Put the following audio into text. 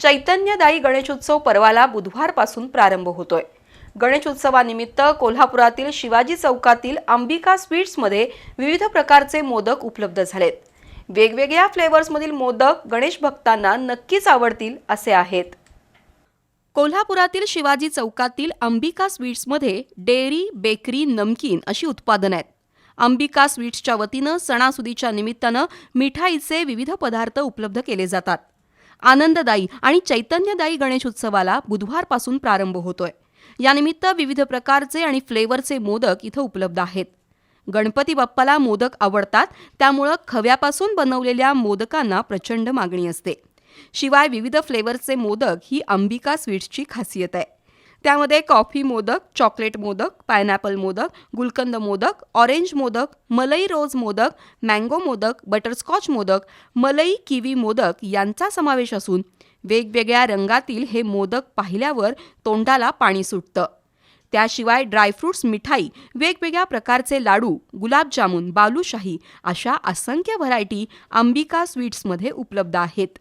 चैतन्यदायी गणेशोत्सव पर्वाला बुधवारपासून प्रारंभ होतोय. गणेशोत्सवानिमित्त कोल्हापुरातील शिवाजी चौकातील अंबिका स्वीट्समध्ये विविध प्रकारचे मोदक उपलब्ध झालेत. वेगवेगळ्या फ्लेवर्समधील मोदक गणेश भक्तांना नक्कीच आवडतील असे आहेत. कोल्हापुरातील शिवाजी चौकातील अंबिका स्वीट्समध्ये डेअरी बेकरी नमकीन अशी उत्पादनं आहेत. अंबिका स्वीट्सच्या वतीनं सणासुदीच्या निमित्तानं मिठाईचे विविध पदार्थ उपलब्ध केले जातात. आनंददायी आणि चैतन्यदायी गणेशोत्सवाला बुधवारपासून प्रारंभ होतोय. यानिमित्त विविध प्रकारचे आणि फ्लेवरचे मोदक इथं उपलब्ध आहेत. गणपती बाप्पाला मोदक आवडतात त्यामुळं खव्यापासून बनवलेल्या मोदकांना प्रचंड मागणी असते. शिवाय विविध फ्लेवरचे मोदक ही अंबिका स्वीट्सची खासियत आहे. त्यामध्ये coffee modak chocolate modak pineapple modak gulkand modak orange modak मलई rose modak mango modak butterscotch modak मलई किवी मोदक यांचा समावेश असून वेगवेगळ्या रंगातील हे मोदक पाहिल्यावर तोंडाला पाणी सुटतं. त्याशिवाय ड्रायफ्रुट्स मिठाई वेगवेगळ्या प्रकारचे लाडू गुलाबजामुन बालुशाही अशा असंख्य व्हरायटी अंबिका स्वीट्समध्ये उपलब्ध आहेत.